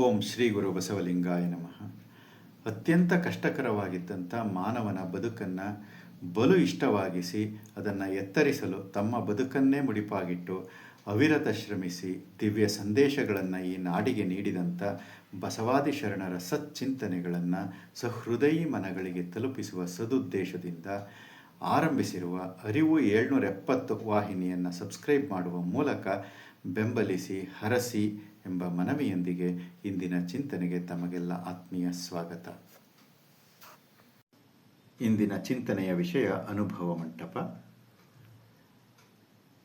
ಓಂ ಶ್ರೀ ಗುರು ಬಸವಲಿಂಗಾಯ ನಮಃ. ಅತ್ಯಂತ ಕಷ್ಟಕರವಾಗಿದ್ದಂಥ ಮಾನವನ ಬದುಕನ್ನು ಬಲು ಇಷ್ಟವಾಗಿಸಿ, ಅದನ್ನು ಎತ್ತರಿಸಲು ತಮ್ಮ ಬದುಕನ್ನೇ ಮುಡಿಪಾಗಿಟ್ಟು ಅವಿರತ ಶ್ರಮಿಸಿ ದಿವ್ಯ ಸಂದೇಶಗಳನ್ನು ಈ ನಾಡಿಗೆ ನೀಡಿದಂಥ ಬಸವಾದಿ ಶರಣರ ಸಚ್ಚಿಂತನೆಗಳನ್ನು ಸಹೃದಯಿ ಮನಗಳಿಗೆ ತಲುಪಿಸುವ ಸದುದ್ದೇಶದಿಂದ ಆರಂಭಿಸಿರುವ ಅರಿವು ಏಳ್ನೂರ ಎಪ್ಪತ್ತು ವಾಹಿನಿಯನ್ನು ಸಬ್ಸ್ಕ್ರೈಬ್ ಮಾಡುವ ಮೂಲಕ ಬೆಂಬಲಿಸಿ, ಹರಸಿ ಎಂಬ ಮನವಿಯೊಂದಿಗೆ ಇಂದಿನ ಚಿಂತನೆಗೆ ತಮಗೆಲ್ಲ ಆತ್ಮೀಯ ಸ್ವಾಗತ. ಇಂದಿನ ಚಿಂತನೆಯ ವಿಷಯ ಅನುಭವ ಮಂಟಪ.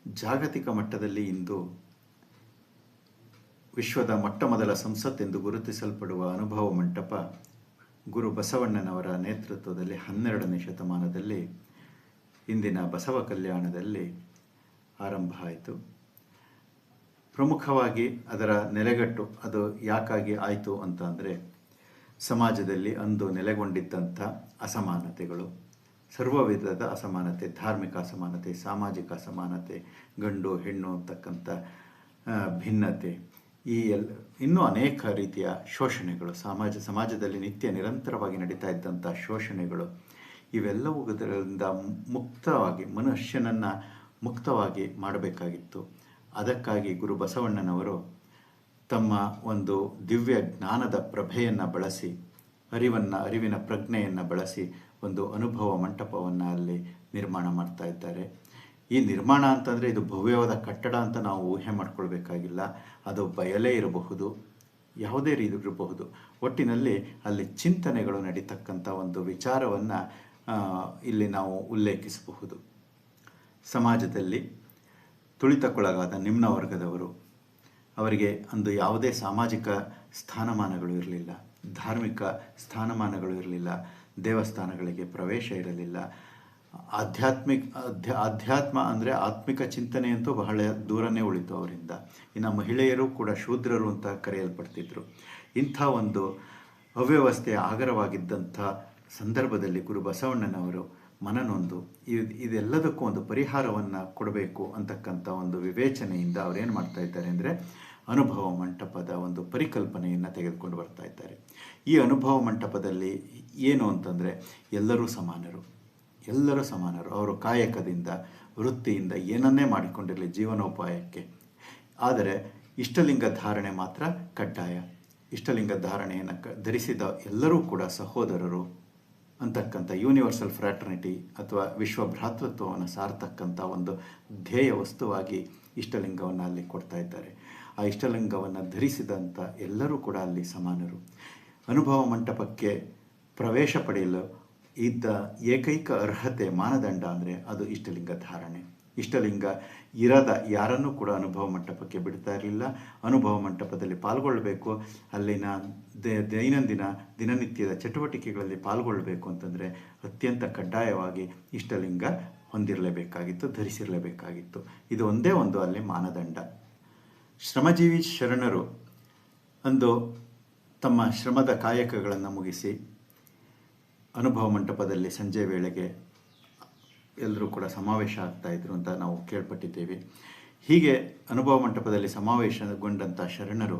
ಜಾಗತಿಕ ಮಟ್ಟದಲ್ಲಿ ಇಂದು ವಿಶ್ವದ ಮೊಟ್ಟ ಮೊದಲ ಸಂಸತ್ ಎಂದು ಗುರುತಿಸಲ್ಪಡುವ ಅನುಭವ ಮಂಟಪ ಗುರು ಬಸವಣ್ಣನವರ ನೇತೃತ್ವದಲ್ಲಿ ಹನ್ನೆರಡನೇ ಶತಮಾನದಲ್ಲಿ ಇಂದಿನ ಬಸವ ಕಲ್ಯಾಣದಲ್ಲಿ ಆರಂಭ ಆಯಿತು ಪ್ರಮುಖವಾಗಿ ಅದರ ನೆಲೆಗಟ್ಟು ಅದು ಯಾಕಾಗಿ ಆಯಿತು ಅಂತ ಅಂದರೆ, ಸಮಾಜದಲ್ಲಿ ಅಂದು ನೆಲೆಗೊಂಡಿದ್ದಂಥ ಅಸಮಾನತೆಗಳು. ಸರ್ವ ವಿಧದ ಅಸಮಾನತೆ, ಧಾರ್ಮಿಕ ಅಸಮಾನತೆ, ಸಾಮಾಜಿಕ ಅಸಮಾನತೆ, ಗಂಡು, ಹೆಣ್ಣು ಅಂತಕ್ಕಂಥ ಭಿನ್ನತೆ. ಈ ಎಲ್, ಇನ್ನೂ ಅನೇಕ ರೀತಿಯ ಶೋಷಣೆಗಳು, ಸಮಾಜ, ಸಮಾಜದಲ್ಲಿ ನಿತ್ಯ ನಿರಂತರವಾಗಿ ನಡೀತಾ ಇದ್ದಂಥ ಶೋಷಣೆಗಳು ಇವೆಲ್ಲವುದರಿಂದ ಮುಕ್ತವಾಗಿ, ಮನುಷ್ಯನನ್ನು ಮುಕ್ತವಾಗಿ ಮಾಡಬೇಕಾಗಿತ್ತು. ಅದಕ್ಕಾಗಿ ಗುರು ಬಸವಣ್ಣನವರು ತಮ್ಮ ಒಂದು ದಿವ್ಯ ಜ್ಞಾನದ ಪ್ರಭೆಯನ್ನು ಬಳಸಿ, ಅರಿವನ್ನು, ಅರಿವಿನ ಪ್ರಜ್ಞೆಯನ್ನು ಬಳಸಿ ಒಂದು ಅನುಭವ ಮಂಟಪವನ್ನು ಅಲ್ಲಿ ನಿರ್ಮಾಣ ಮಾಡ್ತಾ ಇದ್ದಾರೆ. ಈ ನಿರ್ಮಾಣ ಅಂತಂದರೆ ಇದು ಭವ್ಯವಾದ ಕಟ್ಟಡ ಅಂತ ನಾವು ಊಹೆ ಮಾಡ್ಕೊಳ್ಬೇಕಾಗಿಲ್ಲ. ಅದು ಬಯಲೇ ಇರಬಹುದು, ಯಾವುದೇ ರೀತಿ ಇರಬಹುದು. ಒಟ್ಟಿನಲ್ಲಿ ಅಲ್ಲಿ ಚಿಂತನೆಗಳು ನಡೀತಕ್ಕಂಥ ಒಂದು ವಿಚಾರವನ್ನು ಇಲ್ಲಿ ನಾವು ಉಲ್ಲೇಖಿಸಬಹುದು. ಸಮಾಜದಲ್ಲಿ ತುಳಿತಕ್ಕೊಳಗಾದ ನಿಮ್ನ ವರ್ಗದವರು, ಅವರಿಗೆ ಅಂದು ಯಾವುದೇ ಸಾಮಾಜಿಕ ಸ್ಥಾನಮಾನಗಳು ಇರಲಿಲ್ಲ, ಧಾರ್ಮಿಕ ಸ್ಥಾನಮಾನಗಳು ಇರಲಿಲ್ಲ, ದೇವಸ್ಥಾನಗಳಿಗೆ ಪ್ರವೇಶ ಇರಲಿಲ್ಲ. ಆಧ್ಯಾತ್ಮಿಕ, ಅಧ್ಯ ಅಧ್ಯಾತ್ಮ ಅಂದರೆ ಆತ್ಮಿಕ ಚಿಂತನೆಯಂತೂ ಬಹಳ ದೂರನೇ ಉಳಿತು ಅವರಿಂದ. ಇನ್ನು ಮಹಿಳೆಯರು ಕೂಡ ಶೂದ್ರರು ಅಂತ ಕರೆಯಲ್ಪಡ್ತಿದ್ರು. ಇಂಥ ಒಂದು ಅವ್ಯವಸ್ಥೆಯ ಆಗರವಾಗಿದ್ದಂಥ ಸಂದರ್ಭದಲ್ಲಿ ಗುರು ಬಸವಣ್ಣನವರು ಮನನೊಂದು ಇದ್ ಇದೆಲ್ಲದಕ್ಕೂ ಒಂದು ಪರಿಹಾರವನ್ನು ಕೊಡಬೇಕು ಅಂತಕ್ಕಂಥ ಒಂದು ವಿವೇಚನೆಯಿಂದ ಅವರೇನು ಮಾಡ್ತಾ ಇದ್ದಾರೆ ಅಂದರೆ ಅನುಭವ ಮಂಟಪದ ಒಂದು ಪರಿಕಲ್ಪನೆಯನ್ನು ತೆಗೆದುಕೊಂಡು ಬರ್ತಾ ಇದ್ದಾರೆ. ಈ ಅನುಭವ ಮಂಟಪದಲ್ಲಿ ಏನು ಅಂತಂದರೆ ಎಲ್ಲರೂ ಸಮಾನರು ಎಲ್ಲರೂ ಸಮಾನರು. ಅವರು ಕಾಯಕದಿಂದ, ವೃತ್ತಿಯಿಂದ ಏನನ್ನೇ ಮಾಡಿಕೊಂಡಿರಲಿ ಜೀವನೋಪಾಯಕ್ಕೆ. ಆದರೆ ಇಷ್ಟಲಿಂಗ ಧಾರಣೆ ಮಾತ್ರ ಕಡ್ಡಾಯ. ಇಷ್ಟಲಿಂಗ ಧಾರಣೆಯನ್ನು ಧರಿಸಿದ ಎಲ್ಲರೂ ಕೂಡ ಸಹೋದರರು ಅಂತಕ್ಕಂಥ ಯೂನಿವರ್ಸಲ್ ಫ್ರಾಟರ್ನಿಟಿ ಅಥವಾ ವಿಶ್ವ ಭ್ರಾತೃತ್ವವನ್ನು ಸಾರ್ತಕ್ಕಂಥ ಒಂದು ಧ್ಯೇಯ ವಸ್ತುವಾಗಿ ಇಷ್ಟಲಿಂಗವನ್ನು ಅಲ್ಲಿ ಕೊಡ್ತಾ ಇದ್ದಾರೆ. ಆ ಇಷ್ಟಲಿಂಗವನ್ನು ಧರಿಸಿದಂಥ ಎಲ್ಲರೂ ಕೂಡ ಅಲ್ಲಿ ಸಮಾನರು. ಅನುಭವ ಮಂಟಪಕ್ಕೆ ಪ್ರವೇಶ ಪಡೆಯಲು ಇದ್ದ ಏಕೈಕ ಅರ್ಹತೆ ಮಾನದಂಡ ಅಂದರೆ ಅದು ಇಷ್ಟಲಿಂಗ ಧಾರಣೆ. ಇಷ್ಟಲಿಂಗ ಇರದ ಯಾರನ್ನೂ ಕೂಡ ಅನುಭವ ಮಂಟಪಕ್ಕೆ ಬಿಡ್ತಾ ಇರಲಿಲ್ಲ. ಅನುಭವ ಮಂಟಪದಲ್ಲಿ ಪಾಲ್ಗೊಳ್ಳಬೇಕು ಅಲ್ಲಿನ ದೈನಂದಿನ ದಿನನಿತ್ಯದ ಚಟುವಟಿಕೆಗಳಲ್ಲಿ ಪಾಲ್ಗೊಳ್ಳಬೇಕು ಅಂತಂದರೆ ಅತ್ಯಂತ ಕಡ್ಡಾಯವಾಗಿ ಇಷ್ಟಲಿಂಗ ಹೊಂದಿರಲೇಬೇಕಾಗಿತ್ತು, ಧರಿಸಿರಲೇಬೇಕಾಗಿತ್ತು. ಇದು ಒಂದೇ ಒಂದು ಅಲ್ಲಿ ಮಾನದಂಡ. ಶ್ರಮಜೀವಿ ಶರಣರು ಅಂದು ತಮ್ಮ ಶ್ರಮದ ಕಾಯಕಗಳನ್ನು ಮುಗಿಸಿ ಅನುಭವ ಮಂಟಪದಲ್ಲಿ ಸಂಜೆ ವೇಳೆಗೆ ಎಲ್ಲರೂ ಕೂಡ ಸಮಾವೇಶ ಆಗ್ತಾ ಇದ್ರು ಅಂತ ನಾವು ಕೇಳ್ಪಟ್ಟಿದ್ದೇವೆ. ಹೀಗೆ ಅನುಭವ ಮಂಟಪದಲ್ಲಿ ಸಮಾವೇಶಗೊಂಡಂಥ ಶರಣರು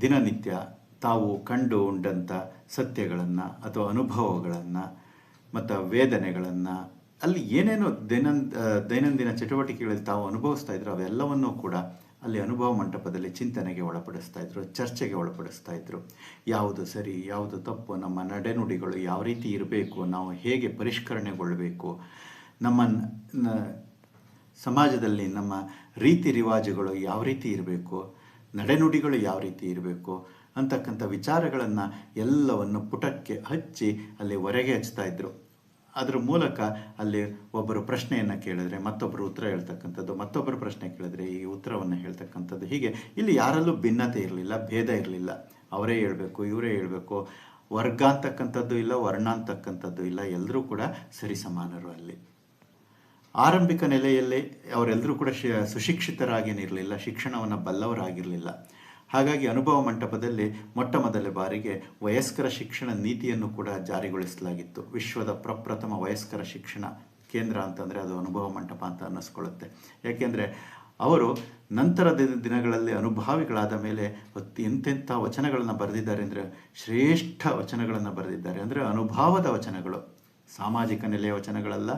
ದಿನನಿತ್ಯ ತಾವು ಕಂಡು ಉಂಡಂಥ ಸತ್ಯಗಳನ್ನು ಅಥವಾ ಅನುಭವಗಳನ್ನು ಮತ್ತು ವೇದನೆಗಳನ್ನು ಅಲ್ಲಿ ಏನೇನೋ ದೈನಂ ದೈನಂದಿನ ಚಟುವಟಿಕೆಗಳಲ್ಲಿ ತಾವು ಅನುಭವಿಸ್ತಾ ಇದ್ರು ಅವೆಲ್ಲವನ್ನೂ ಕೂಡ ಅಲ್ಲಿ ಅನುಭವ ಮಂಟಪದಲ್ಲಿ ಚಿಂತನೆಗೆ ಒಳಪಡಿಸ್ತಾ ಇದ್ರು, ಚರ್ಚೆಗೆ ಒಳಪಡಿಸ್ತಾ ಇದ್ರು. ಯಾವುದು ಸರಿ, ಯಾವುದು ತಪ್ಪು, ನಮ್ಮ ನಡೆನುಡಿಗಳು ಯಾವ ರೀತಿ ಇರಬೇಕು, ನಾವು ಹೇಗೆ ಪರಿಷ್ಕರಣೆಗೊಳ್ಳಬೇಕು ನಮ್ಮ ಸಮಾಜದಲ್ಲಿ ನಮ್ಮ ರೀತಿ ರಿವಾಜುಗಳು ಯಾವ ರೀತಿ ಇರಬೇಕು, ನಡೆನುಡಿಗಳು ಯಾವ ರೀತಿ ಇರಬೇಕು ಅಂತಕ್ಕಂಥ ವಿಚಾರಗಳನ್ನು ಎಲ್ಲವನ್ನು ಪುಟಕ್ಕೆ ಹಚ್ಚಿ ಅಲ್ಲಿ ಹೊರಗೆ ಹಚ್ತಾ ಇದ್ದರು ಅದರ ಮೂಲಕ ಅಲ್ಲಿ ಒಬ್ಬರು ಪ್ರಶ್ನೆಯನ್ನು ಕೇಳಿದ್ರೆ ಮತ್ತೊಬ್ಬರು ಉತ್ತರ ಹೇಳ್ತಕ್ಕಂಥದ್ದು ಮತ್ತೊಬ್ಬರು ಪ್ರಶ್ನೆ ಕೇಳಿದ್ರೆ ಈ ಉತ್ತರವನ್ನು ಹೇಳ್ತಕ್ಕಂಥದ್ದು. ಹೀಗೆ ಇಲ್ಲಿ ಯಾರಲ್ಲೂ ಭಿನ್ನತೆ ಇರಲಿಲ್ಲ, ಭೇದ ಇರಲಿಲ್ಲ. ಅವರೇ ಹೇಳಬೇಕು, ಇವರೇ ಹೇಳಬೇಕು. ವರ್ಗ ಅಂತಕ್ಕಂಥದ್ದು ಇಲ್ಲ, ವರ್ಣ ಅಂತಕ್ಕಂಥದ್ದು ಇಲ್ಲ. ಎಲ್ಲರೂ ಕೂಡ ಸರಿಸಮಾನರು ಅಲ್ಲಿ. ಆರಂಭಿಕ ನೆಲೆಯಲ್ಲಿ ಅವರೆಲ್ಲರೂ ಕೂಡ ಶಿ ಸುಶಿಕ್ಷಿತರಾಗೇನಿರಲಿಲ್ಲ ಶಿಕ್ಷಣವನ್ನು ಬಲ್ಲವರಾಗಿರಲಿಲ್ಲ. ಹಾಗಾಗಿ ಅನುಭವ ಮಂಟಪದಲ್ಲಿ ಮೊಟ್ಟ ಮೊದಲ ಬಾರಿಗೆ ವಯಸ್ಕರ ಶಿಕ್ಷಣ ನೀತಿಯನ್ನು ಕೂಡ ಜಾರಿಗೊಳಿಸಲಾಗಿತ್ತು. ವಿಶ್ವದ ಪ್ರಪ್ರಥಮ ವಯಸ್ಕರ ಶಿಕ್ಷಣ ಕೇಂದ್ರ ಅಂತಂದರೆ ಅದು ಅನುಭವ ಮಂಟಪ ಅಂತ ಅನ್ನಿಸ್ಕೊಳ್ಳುತ್ತೆ. ಯಾಕೆಂದರೆ ಅವರು ನಂತರದ ದಿನಗಳಲ್ಲಿ ಅನುಭಾವಿಗಳಾದ ಮೇಲೆ ಎಂತೆಂಥ ವಚನಗಳನ್ನು ಬರೆದಿದ್ದಾರೆ ಅಂದರೆ ಶ್ರೇಷ್ಠ ವಚನಗಳನ್ನು ಬರೆದಿದ್ದಾರೆ. ಅಂದರೆ ಅನುಭಾವದ ವಚನಗಳು, ಸಾಮಾಜಿಕ ನೆಲೆಯ ವಚನಗಳಲ್ಲ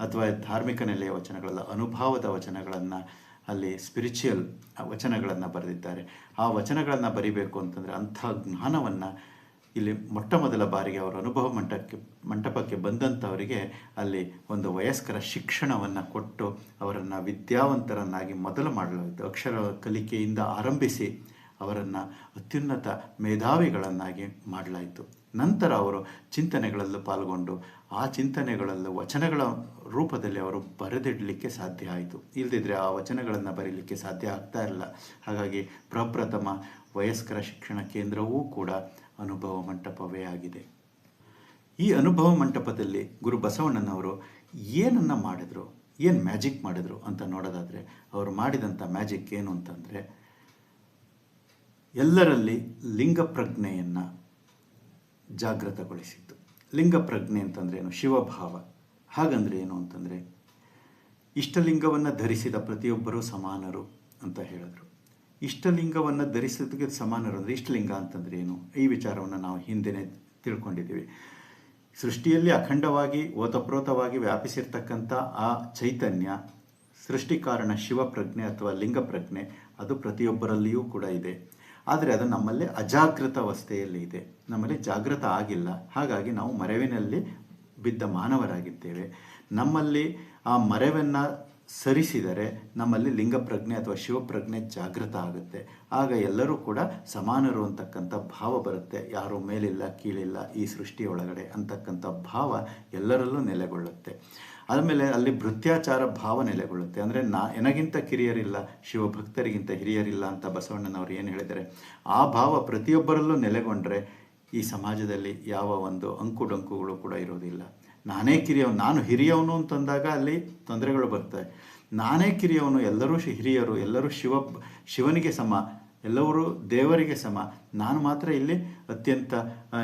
ಅಥವಾ ಧಾರ್ಮಿಕ ನೆಲೆಯ ವಚನಗಳಲ್ಲ, ಅನುಭವದ ವಚನಗಳನ್ನು ಅಲ್ಲಿ ಸ್ಪಿರಿಚುಯಲ್ ವಚನಗಳನ್ನು ಬರೆದಿದ್ದಾರೆ. ಆ ವಚನಗಳನ್ನು ಬರಿಬೇಕು ಅಂತಂದರೆ ಅಂಥ ಜ್ಞಾನವನ್ನು ಇಲ್ಲಿ ಮೊಟ್ಟ ಮೊದಲ ಬಾರಿಗೆ ಅವರ ಅನುಭವ ಮಂಟಕ್ಕೆ, ಮಂಟಪಕ್ಕೆ ಬಂದಂಥವರಿಗೆ ಅಲ್ಲಿ ಒಂದು ವಯಸ್ಕರ ಶಿಕ್ಷಣವನ್ನು ಕೊಟ್ಟು ಅವರನ್ನು ವಿದ್ಯಾವಂತರನ್ನಾಗಿ ಮೊದಲು ಮಾಡಲಾಯಿತು. ಅಕ್ಷರ ಕಲಿಕೆಯಿಂದ ಆರಂಭಿಸಿ ಅವರನ್ನು ಅತ್ಯುನ್ನತ ಮೇಧಾವಿಗಳನ್ನಾಗಿ ಮಾಡಲಾಯಿತು. ನಂತರ ಅವರು ಚಿಂತನೆಗಳಲ್ಲೂ ಪಾಲ್ಗೊಂಡು ಆ ಚಿಂತನೆಗಳಲ್ಲೂ ವಚನಗಳ ರೂಪದಲ್ಲಿ ಅವರು ಬರೆದಿಡಲಿಕ್ಕೆ ಸಾಧ್ಯ ಆಯಿತು. ಇಲ್ಲದಿದ್ದರೆ ಆ ವಚನಗಳನ್ನು ಬರೀಲಿಕ್ಕೆ ಸಾಧ್ಯ ಆಗ್ತಾ ಇರಲ್ಲ. ಹಾಗಾಗಿ ಪ್ರಪ್ರಥಮ ವಯಸ್ಕರ ಶಿಕ್ಷಣ ಕೇಂದ್ರವೂ ಕೂಡ ಅನುಭವ ಮಂಟಪವೇ ಆಗಿದೆ. ಈ ಅನುಭವ ಮಂಟಪದಲ್ಲಿ ಗುರು ಬಸವಣ್ಣನವರು ಏನನ್ನು ಮಾಡಿದರು, ಏನು ಮ್ಯಾಜಿಕ್ ಮಾಡಿದರು ಅಂತ ನೋಡೋದಾದರೆ, ಅವರು ಮಾಡಿದಂಥ ಮ್ಯಾಜಿಕ್ ಏನು ಅಂತಂದರೆ, ಎಲ್ಲರಲ್ಲಿ ಲಿಂಗ ಪ್ರಜ್ಞೆಯನ್ನು ಜಾಗೃತಗೊಳಿಸಿತ್ತು ಲಿಂಗ ಪ್ರಜ್ಞೆ ಅಂತಂದ್ರೆ ಏನು? ಶಿವಭಾವ. ಹಾಗಂದ್ರೆ ಏನು ಅಂತಂದರೆ, ಇಷ್ಟಲಿಂಗವನ್ನು ಧರಿಸಿದ ಪ್ರತಿಯೊಬ್ಬರೂ ಸಮಾನರು ಅಂತ ಹೇಳಿದ್ರು. ಇಷ್ಟಲಿಂಗವನ್ನು ಧರಿಸೋದಕ್ಕೆ ಸಮಾನರು ಅಂದರೆ ಇಷ್ಟಲಿಂಗ ಅಂತಂದ್ರೆ ಏನು? ಈ ವಿಚಾರವನ್ನು ನಾವು ಹಿಂದೆನೇ ತಿಳ್ಕೊಂಡಿದ್ದೀವಿ. ಸೃಷ್ಟಿಯಲ್ಲಿ ಅಖಂಡವಾಗಿ, ಓತಪ್ರೋತವಾಗಿ ವ್ಯಾಪಿಸಿರ್ತಕ್ಕಂಥ ಆ ಚೈತನ್ಯ, ಸೃಷ್ಟಿಕಾರಣ ಶಿವಪ್ರಜ್ಞೆ ಅಥವಾ ಲಿಂಗ ಪ್ರಜ್ಞೆ ಅದು ಪ್ರತಿಯೊಬ್ಬರಲ್ಲಿಯೂ ಕೂಡ ಇದೆ. ಆದರೆ ಅದು ನಮ್ಮಲ್ಲಿ ಅಜಾಗೃತ ಅವಸ್ಥೆಯಲ್ಲಿ ಇದೆ. ನಮ್ಮಲ್ಲಿ ಜಾಗೃತ ಆಗಿಲ್ಲ. ಹಾಗಾಗಿ ನಾವು ಮರೆವಿನಲ್ಲಿ ಬಿದ್ದ ಮಾನವರಾಗಿದ್ದೇವೆ. ನಮ್ಮಲ್ಲಿ ಆ ಮರವನ್ನು ಸರಿಸಿದರೆ ನಮ್ಮಲ್ಲಿ ಲಿಂಗ ಪ್ರಜ್ಞೆ ಅಥವಾ ಶಿವಪ್ರಜ್ಞೆ ಜಾಗೃತ ಆಗುತ್ತೆ. ಆಗ ಎಲ್ಲರೂ ಕೂಡ ಸಮಾನರು ಅಂತಕ್ಕಂಥ ಭಾವ ಬರುತ್ತೆ. ಯಾರೂ ಮೇಲಿಲ್ಲ, ಕೀಳಿಲ್ಲ, ಈ ಸೃಷ್ಟಿಯೊಳಗಡೆ ಅಂತಕ್ಕಂಥ ಭಾವ ಎಲ್ಲರಲ್ಲೂ ನೆಲೆಗೊಳ್ಳುತ್ತೆ. ಆದಮೇಲೆ ಅಲ್ಲಿ ಭೃತ್ಯಾಚಾರ ಭಾವ ನೆಲೆಗೊಳ್ಳುತ್ತೆ ಅಂದರೆ ನಾ, ಎನಗಿಂತ ಕಿರಿಯರಿಲ್ಲ, ಶಿವಭಕ್ತರಿಗಿಂತ ಹಿರಿಯರಿಲ್ಲ ಅಂತ ಬಸವಣ್ಣನವರು ಏನು ಹೇಳಿದ್ದಾರೆ? ಆ ಭಾವ ಪ್ರತಿಯೊಬ್ಬರಲ್ಲೂ ನೆಲೆಗೊಂಡ್ರೆ ಈ ಸಮಾಜದಲ್ಲಿ ಯಾವ ಒಂದು ಅಂಕುಡೊಂಕುಗಳು ಕೂಡ ಇರೋದಿಲ್ಲ. ನಾನೇ ಕಿರಿಯವನು, ನಾನು ಹಿರಿಯವನು ಅಂತಂದಾಗ ಅಲ್ಲಿ ತೊಂದರೆಗಳು ಬರ್ತವೆ ನಾನೇ ಕಿರಿಯವನು, ಎಲ್ಲರೂ ಹಿರಿಯರು, ಎಲ್ಲರೂ ಶಿವ, ಶಿವನಿಗೆ ಸಮ, ಎಲ್ಲರೂ ದೇವರಿಗೆ ಸಮ, ನಾನು ಮಾತ್ರ ಇಲ್ಲಿ ಅತ್ಯಂತ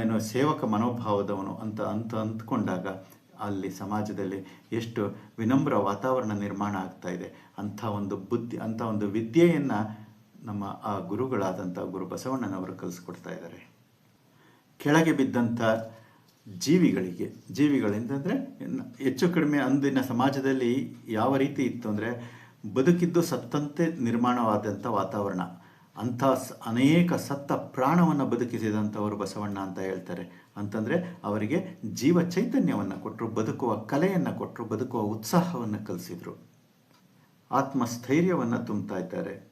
ಏನು ಸೇವಕ ಮನೋಭಾವದವನು ಅಂತ ಅಂತ ಅಂದ್ಕೊಂಡಾಗ ಅಲ್ಲಿ ಸಮಾಜದಲ್ಲಿ ಎಷ್ಟು ವಿನಮ್ರ ವಾತಾವರಣ ನಿರ್ಮಾಣ ಆಗ್ತಾ ಇದೆ. ಅಂಥ ಒಂದು ಬುದ್ಧಿ, ಅಂಥ ಒಂದು ವಿದ್ಯೆಯನ್ನು ನಮ್ಮ ಆ ಗುರುಗಳಾದಂಥ ಗುರು ಬಸವಣ್ಣನವರು ಕಲಿಸ್ಕೊಡ್ತಾ ಇದ್ದಾರೆ. ಕೆಳಗೆ ಬಿದ್ದಂಥ ಜೀವಿಗಳಿಗೆ ಜೀವಿಗಳಿಂದಂದರೆ ಹೆಚ್ಚು ಕಡಿಮೆ ಅಂದಿನ ಸಮಾಜದಲ್ಲಿ ಯಾವ ರೀತಿ ಇತ್ತು ಅಂದರೆ ಬದುಕಿದ್ದು ಸತ್ತಂತೆ ನಿರ್ಮಾಣವಾದಂಥ ವಾತಾವರಣ. ಅಂಥ ಅನೇಕ ಸತ್ತ ಪ್ರಾಣವನ್ನು ಬದುಕಿಸಿದಂಥವರು ಬಸವಣ್ಣ ಅಂತ ಹೇಳ್ತಾರೆ. ಅಂತಂದರೆ ಅವರಿಗೆ ಜೀವ ಚೈತನ್ಯವನ್ನು ಕೊಟ್ಟರು ಬದುಕುವ ಕಲೆಯನ್ನು ಕೊಟ್ಟರು ಬದುಕುವ ಉತ್ಸಾಹವನ್ನು ಕಲಿಸಿದರು. ಆತ್ಮಸ್ಥೈರ್ಯವನ್ನು ತುಂಬ್ತಾ ಇದ್ದಾರೆ.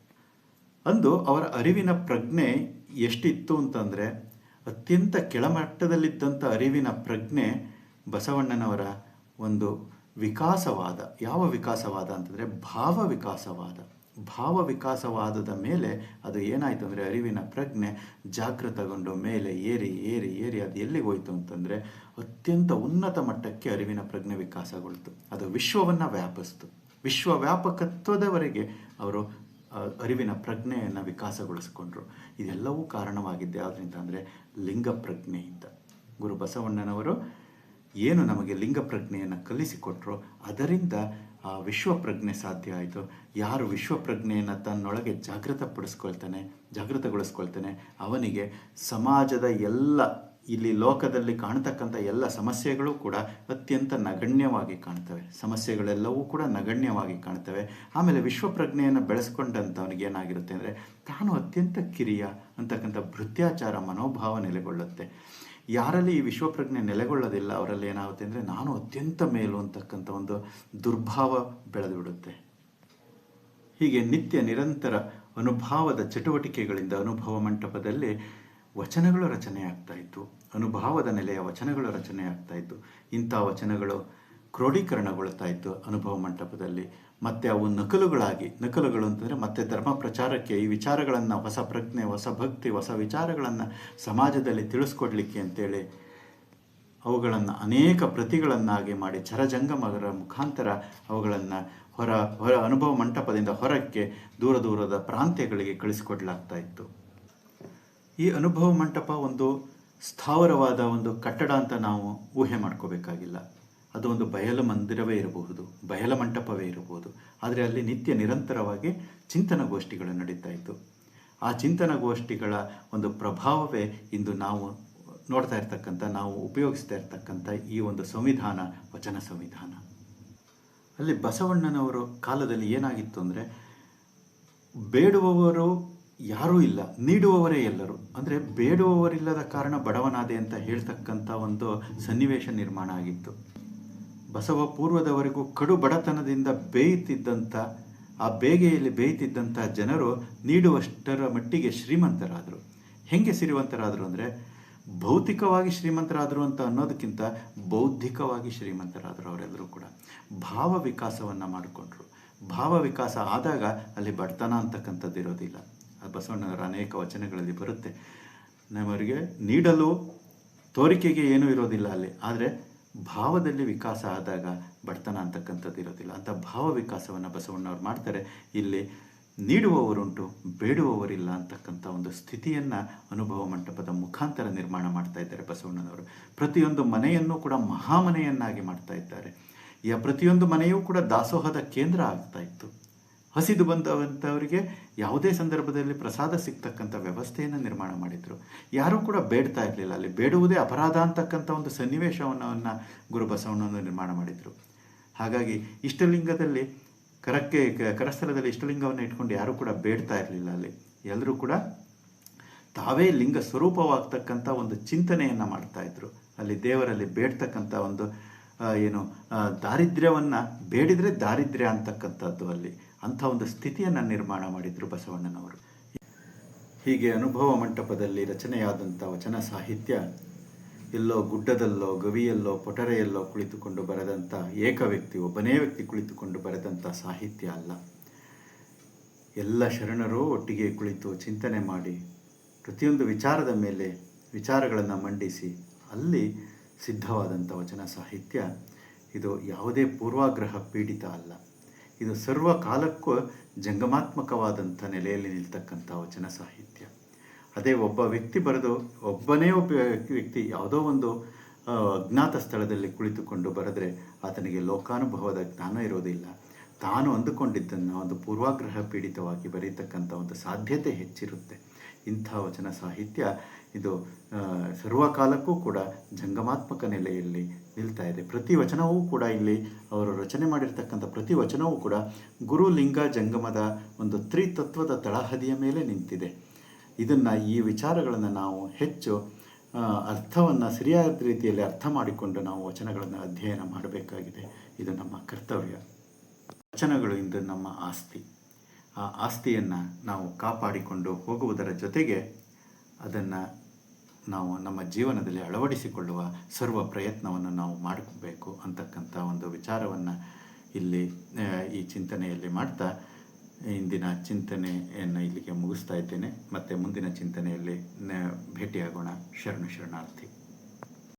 ಅಂದು ಅವರ ಅರಿವಿನ ಪ್ರಜ್ಞೆ ಎಷ್ಟಿತ್ತು ಅಂತಂದರೆ, ಅತ್ಯಂತ ಕೆಳಮಟ್ಟದಲ್ಲಿದ್ದಂಥ ಅರಿವಿನ ಪ್ರಜ್ಞೆ ಬಸವಣ್ಣನವರ ಒಂದು ವಿಕಾಸವಾದ, ಯಾವ ವಿಕಾಸವಾದ ಅಂತಂದರೆ ಭಾವ ವಿಕಾಸವಾದ. ಭಾವ ವಿಕಾಸವಾದದ ಮೇಲೆ ಅದು ಏನಾಯಿತು ಅಂದರೆ ಅರಿವಿನ ಪ್ರಜ್ಞೆ ಜಾಗೃತಗೊಂಡು ಮೇಲೆ ಏರಿ ಏರಿ ಏರಿ ಅದು ಎಲ್ಲಿಗೆ ಹೋಯಿತು ಅಂತಂದರೆ ಅತ್ಯಂತ ಉನ್ನತ ಮಟ್ಟಕ್ಕೆ ಅರಿವಿನ ಪ್ರಜ್ಞೆ ವಿಕಾಸಗೊಳ್ತು. ಅದು ವಿಶ್ವವನ್ನು ವ್ಯಾಪಿಸ್ತು. ವಿಶ್ವ ವ್ಯಾಪಕತ್ವದವರೆಗೆ ಅವರು ಅರಿವಿನ ಪ್ರಜ್ಞೆಯನ್ನು ವಿಕಾಸಗೊಳಿಸಿಕೊಂಡ್ರು. ಇದೆಲ್ಲವೂ ಕಾರಣವಾಗಿದ್ದೆ ಆದ್ರಿಂದ ಅಂದರೆ ಲಿಂಗ ಪ್ರಜ್ಞೆಯಿಂದ. ಗುರು ಬಸವಣ್ಣನವರು ಏನು ನಮಗೆ ಲಿಂಗ ಪ್ರಜ್ಞೆಯನ್ನು ಕಲಿಸಿಕೊಟ್ರು ಅದರಿಂದ ಆ ವಿಶ್ವಪ್ರಜ್ಞೆ ಸಾಧ್ಯ ಆಯಿತು. ಯಾರು ವಿಶ್ವಪ್ರಜ್ಞೆಯನ್ನು ತನ್ನೊಳಗೆ ಜಾಗೃತಪಡಿಸ್ಕೊಳ್ತಾನೆ, ಜಾಗೃತಗೊಳಿಸ್ಕೊಳ್ತಾನೆ, ಅವನಿಗೆ ಸಮಾಜದ ಎಲ್ಲ, ಇಲ್ಲಿ ಲೋಕದಲ್ಲಿ ಕಾಣತಕ್ಕಂಥ ಎಲ್ಲ ಸಮಸ್ಯೆಗಳು ಕೂಡ ಅತ್ಯಂತ ನಗಣ್ಯವಾಗಿ ಕಾಣ್ತವೆ. ಸಮಸ್ಯೆಗಳೆಲ್ಲವೂ ಕೂಡ ನಗಣ್ಯವಾಗಿ ಕಾಣ್ತವೆ. ಆಮೇಲೆ ವಿಶ್ವಪ್ರಜ್ಞೆಯನ್ನು ಬೆಳೆಸ್ಕೊಂಡಂಥವನಿಗೆ ಏನಾಗಿರುತ್ತೆ ಅಂದರೆ ತಾನು ಅತ್ಯಂತ ಕಿರಿಯ ಅಂತಕ್ಕಂಥ ಭೃತ್ಯಾಚಾರ ಮನೋಭಾವ ನೆಲೆಗೊಳ್ಳುತ್ತೆ. ಯಾರಲ್ಲಿ ಈ ವಿಶ್ವಪ್ರಜ್ಞೆ ನೆಲೆಗೊಳ್ಳೋದಿಲ್ಲ, ಅವರಲ್ಲಿ ಏನಾಗುತ್ತೆ ಅಂದರೆ ನಾನು ಅತ್ಯಂತ ಮೇಲು ಅಂತಕ್ಕಂಥ ಒಂದು ದುರ್ಭಾವ ಬೆಳೆದು ಬಿಡುತ್ತೆ ಹೀಗೆ ನಿತ್ಯ ನಿರಂತರ ಅನುಭಾವದ ಚಟುವಟಿಕೆಗಳಿಂದ ಅನುಭವ ಮಂಟಪದಲ್ಲಿ ವಚನಗಳು ರಚನೆ ಆಗ್ತಾ ಇತ್ತು. ಅನುಭಾವದ ನೆಲೆಯ ವಚನಗಳು ರಚನೆ ಆಗ್ತಾ ಇತ್ತು. ಇಂಥ ವಚನಗಳು ಕ್ರೋಢೀಕರಣಗೊಳ್ತಾ ಇತ್ತು ಅನುಭವ ಮಂಟಪದಲ್ಲಿ. ಮತ್ತೆ ಅವು ನಕಲುಗಳಾಗಿ, ನಕಲುಗಳು ಅಂತಂದರೆ ಮತ್ತೆ ಧರ್ಮ ಪ್ರಚಾರಕ್ಕೆ ಈ ವಿಚಾರಗಳನ್ನು, ಹೊಸ ಪ್ರಜ್ಞೆ, ಹೊಸ ಭಕ್ತಿ, ಹೊಸ ವಿಚಾರಗಳನ್ನು ಸಮಾಜದಲ್ಲಿ ತಿಳಿಸ್ಕೊಡ್ಲಿಕ್ಕೆ ಅಂತೇಳಿ ಅವುಗಳನ್ನು ಅನೇಕ ಪ್ರತಿಗಳನ್ನಾಗಿ ಮಾಡಿ ಚರಜಂಗಮರ ಮುಖಾಂತರ ಅವುಗಳನ್ನು ಹೊರ ಹೊರ ಅನುಭವ ಮಂಟಪದಿಂದ ಹೊರಕ್ಕೆ ದೂರ ದೂರದ ಪ್ರಾಂತ್ಯಗಳಿಗೆ ಕಳಿಸಿಕೊಡ್ಲಾಗ್ತಾ ಇತ್ತು. ಈ ಅನುಭವ ಮಂಟಪ ಒಂದು ಸ್ಥಾವರವಾದ ಒಂದು ಕಟ್ಟಡ ಅಂತ ನಾವು ಊಹೆ ಮಾಡ್ಕೋಬೇಕಾಗಿಲ್ಲ. ಅದು ಒಂದು ಬಯಲು ಮಂದಿರವೇ ಇರಬಹುದು, ಬಯಲ ಮಂಟಪವೇ ಇರಬಹುದು. ಆದರೆ ಅಲ್ಲಿ ನಿತ್ಯ ನಿರಂತರವಾಗಿ ಚಿಂತನಗೋಷ್ಠಿಗಳು ನಡೀತಾ ಇತ್ತು. ಆ ಚಿಂತನಗೋಷ್ಠಿಗಳ ಒಂದು ಪ್ರಭಾವವೇ ಇಂದು ನಾವು ನೋಡ್ತಾ ಇರ್ತಕ್ಕಂಥ, ನಾವು ಉಪಯೋಗಿಸ್ತಾ ಇರ್ತಕ್ಕಂಥ ಈ ಒಂದು ಸಂವಿಧಾನ, ವಚನ ಸಂವಿಧಾನ. ಅಲ್ಲಿ ಬಸವಣ್ಣನವರ ಕಾಲದಲ್ಲಿ ಏನಾಗಿತ್ತು ಅಂದರೆ, ಬೇಡುವವರು ಯಾರೂ ಇಲ್ಲ, ನೀಡುವವರೇ ಎಲ್ಲರೂ. ಅಂದರೆ ಬೇಡುವವರಿಲ್ಲದ ಕಾರಣ ಬಡವನಾದೆ ಅಂತ ಹೇಳ್ತಕ್ಕಂಥ ಒಂದು ಸನ್ನಿವೇಶ ನಿರ್ಮಾಣ ಆಗಿತ್ತು. ಬಸವ ಪೂರ್ವದವರೆಗೂ ಕಡು ಬಡತನದಿಂದ ಬೇಯುತ್ತಿದ್ದಂಥ ಆ ಬೇಗೆಯಲ್ಲಿ ಬೇಯುತ್ತಿದ್ದಂಥ ಜನರು ನೀಡುವಷ್ಟರ ಮಟ್ಟಿಗೆ ಶ್ರೀಮಂತರಾದರು. ಹೆಂಗೆ ಸಿರಿವಂತರಾದರು ಅಂದರೆ, ಭೌತಿಕವಾಗಿ ಶ್ರೀಮಂತರಾದರು ಅಂತ ಅನ್ನೋದಕ್ಕಿಂತ ಬೌದ್ಧಿಕವಾಗಿ ಶ್ರೀಮಂತರಾದರು ಅವರೆಲ್ಲರೂ ಕೂಡ. ಭಾವ ವಿಕಾಸವನ್ನು ಮಾಡಿಕೊಂಡ್ರು. ಭಾವ ವಿಕಾಸ ಆದಾಗ ಅಲ್ಲಿ ಬಡತನ ಅಂತಕ್ಕಂಥದ್ದು ಇರೋದಿಲ್ಲ. ಅದು ಬಸವಣ್ಣನವರ ಅನೇಕ ವಚನಗಳಲ್ಲಿ ಬರುತ್ತೆ. ನಮ್ಮವರಿಗೆ ನೀಡಲು ತೋರಿಕೆಗೆ ಏನೂ ಇರೋದಿಲ್ಲ ಅಲ್ಲಿ. ಆದರೆ ಭಾವದಲ್ಲಿ ವಿಕಾಸ ಆದಾಗ ಬಡತನ ಅಂತಕ್ಕಂಥದ್ದು ಇರೋದಿಲ್ಲ. ಅಂತ ಭಾವ ವಿಕಾಸವನ್ನು ಬಸವಣ್ಣವ್ರು ಮಾಡ್ತಾರೆ. ಇಲ್ಲಿ ನೀಡುವವರುಂಟು, ಬೇಡುವವರಿಲ್ಲ ಅಂತಕ್ಕಂಥ ಒಂದು ಸ್ಥಿತಿಯನ್ನು ಅನುಭವ ಮಂಟಪದ ಮುಖಾಂತರ ನಿರ್ಮಾಣ ಮಾಡ್ತಾ ಇದ್ದಾರೆ ಬಸವಣ್ಣನವರು. ಪ್ರತಿಯೊಂದು ಮನೆಯನ್ನು ಕೂಡ ಮಹಾಮನೆಯನ್ನಾಗಿ ಮಾಡ್ತಾ ಇದ್ದಾರೆ. ಈ ಪ್ರತಿಯೊಂದು ಮನೆಯೂ ಕೂಡ ದಾಸೋಹದ ಕೇಂದ್ರ ಆಗ್ತಾ ಇತ್ತು. ಹಸಿದು ಬಂದವಂಥವರಿಗೆ ಯಾವುದೇ ಸಂದರ್ಭದಲ್ಲಿ ಪ್ರಸಾದ ಸಿಗ್ತಕ್ಕಂಥ ವ್ಯವಸ್ಥೆಯನ್ನು ನಿರ್ಮಾಣ ಮಾಡಿದರು. ಯಾರೂ ಕೂಡ ಬೇಡ್ತಾ ಇರಲಿಲ್ಲ. ಅಲ್ಲಿ ಬೇಡುವುದೇ ಅಪರಾಧ ಅಂತಕ್ಕಂಥ ಒಂದು ಸನ್ನಿವೇಶವನ್ನು ಗುರು ಬಸವಣ್ಣನ ನಿರ್ಮಾಣ ಮಾಡಿದರು. ಹಾಗಾಗಿ ಇಷ್ಟಲಿಂಗದಲ್ಲಿ ಕರಕ್ಕೆ, ಕರಸ್ಥಳದಲ್ಲಿ ಇಷ್ಟಲಿಂಗವನ್ನು ಇಟ್ಕೊಂಡು ಯಾರೂ ಕೂಡ ಬೇಡ್ತಾ ಇರಲಿಲ್ಲ ಅಲ್ಲಿ. ಎಲ್ಲರೂ ಕೂಡ ತಾವೇ ಲಿಂಗ ಸ್ವರೂಪವಾಗ್ತಕ್ಕಂಥ ಒಂದು ಚಿಂತನೆಯನ್ನು ಮಾಡ್ತಾ ಇದ್ರು. ಅಲ್ಲಿ ದೇವರಲ್ಲಿ ಬೇಡ್ತಕ್ಕಂಥ ಒಂದು ಏನು ದಾರಿದ್ರ್ಯವನ್ನು, ಬೇಡಿದರೆ ದಾರಿದ್ರ್ಯ ಅಂತಕ್ಕಂಥದ್ದು ಅಲ್ಲಿ. ಅಂಥ ಒಂದು ಸ್ಥಿತಿಯನ್ನು ನಿರ್ಮಾಣ ಮಾಡಿದರು ಬಸವಣ್ಣನವರು. ಹೀಗೆ ಅನುಭವ ಮಂಟಪದಲ್ಲಿ ರಚನೆಯಾದಂಥ ವಚನ ಸಾಹಿತ್ಯ ಎಲ್ಲೋ ಗುಡ್ಡದಲ್ಲೋ ಗವಿಯಲ್ಲೋ ಪೊಟರೆಯಲ್ಲೋ ಕುಳಿತುಕೊಂಡು ಬರೆದಂಥ ಏಕ ವ್ಯಕ್ತಿ, ಒಬ್ಬನೇ ವ್ಯಕ್ತಿ ಕುಳಿತುಕೊಂಡು ಬರೆದಂಥ ಸಾಹಿತ್ಯ ಅಲ್ಲ. ಎಲ್ಲ ಶರಣರು ಒಟ್ಟಿಗೆ ಕುಳಿತು ಚಿಂತನೆ ಮಾಡಿ ಪ್ರತಿಯೊಂದು ವಿಚಾರದ ಮೇಲೆ ವಿಚಾರಗಳನ್ನು ಮಂಡಿಸಿ ಅಲ್ಲಿ ಸಿದ್ಧವಾದಂಥ ವಚನ ಸಾಹಿತ್ಯ ಇದು ಯಾವುದೇ ಪೂರ್ವಾಗ್ರಹ ಪೀಡಿತ ಅಲ್ಲ. ಇದು ಸರ್ವ ಕಾಲಕ್ಕೂ ಜಂಗಮಾತ್ಮಕವಾದಂಥ ನೆಲೆಯಲ್ಲಿ ನಿಲ್ತಕ್ಕಂಥ ವಚನ ಸಾಹಿತ್ಯ. ಅದೇ ಒಬ್ಬ ವ್ಯಕ್ತಿ ಬರೆದು ಒಬ್ಬನೇ ಒಬ್ಬ ವ್ಯಕ್ತಿ ಯಾವುದೋ ಒಂದು ಅಜ್ಞಾತ ಸ್ಥಳದಲ್ಲಿ ಕುಳಿತುಕೊಂಡು ಬರೆದ್ರೆ ಆತನಿಗೆ ಲೋಕಾನುಭವದ ಜ್ಞಾನ ಇರೋದಿಲ್ಲ. ತಾನು ಅಂದುಕೊಂಡಿದ್ದನ್ನು ಒಂದು ಪೂರ್ವಾಗ್ರಹ ಪೀಡಿತವಾಗಿ ಬರೀತಕ್ಕಂಥ ಒಂದು ಸಾಧ್ಯತೆ ಹೆಚ್ಚಿರುತ್ತೆ. ಇಂಥ ವಚನ ಸಾಹಿತ್ಯ ಇದು ಸರ್ವಕಾಲಕ್ಕೂ ಕೂಡ ಜಂಗಮಾತ್ಮಕ ನೆಲೆಯಲ್ಲಿ ನಿಲ್ತಾ ಇದೆ. ಪ್ರತಿ ವಚನವೂ ಕೂಡ ಇಲ್ಲಿ ಅವರು ರಚನೆ ಮಾಡಿರ್ತಕ್ಕಂಥ ಪ್ರತಿ ವಚನವೂ ಕೂಡ ಗುರು ಲಿಂಗ ಜಂಗಮದ ಒಂದು ತ್ರಿತತ್ವದ ತಳಹದಿಯ ಮೇಲೆ ನಿಂತಿದೆ. ಇದನ್ನು ಈ ವಿಚಾರಗಳನ್ನು ನಾವು ಹೆಚ್ಚು ಅರ್ಥವನ್ನು ಸರಿಯಾದ ರೀತಿಯಲ್ಲಿ ಅರ್ಥ ಮಾಡಿಕೊಂಡು ನಾವು ವಚನಗಳನ್ನು ಅಧ್ಯಯನ ಮಾಡಬೇಕಾಗಿದೆ. ಇದು ನಮ್ಮ ಕರ್ತವ್ಯ. ವಚನಗಳು ಇಂದು ನಮ್ಮ ಆಸ್ತಿ. ಆ ಆಸ್ತಿಯನ್ನು ನಾವು ಕಾಪಾಡಿಕೊಂಡು ಹೋಗುವುದರ ಜೊತೆಗೆ ಅದನ್ನು ನಾವು ನಮ್ಮ ಜೀವನದಲ್ಲಿ ಅಳವಡಿಸಿಕೊಳ್ಳುವ ಸರ್ವ ಪ್ರಯತ್ನವನ್ನು ನಾವು ಮಾಡಬೇಕು ಅಂತಕ್ಕಂಥ ಒಂದು ವಿಚಾರವನ್ನು ಇಲ್ಲಿ ಈ ಚಿಂತನೆಯಲ್ಲಿ ಮಾಡ್ತಾ ಇಂದಿನ ಚಿಂತನೆಯನ್ನು ಇಲ್ಲಿಗೆ ಮುಗಿಸ್ತಾ ಇದ್ದೇನೆ. ಮತ್ತು ಮುಂದಿನ ಚಿಂತನೆಯಲ್ಲಿ ಭೇಟಿಯಾಗೋಣ. ಶರಣು ಶರಣಾರ್ಥಿ.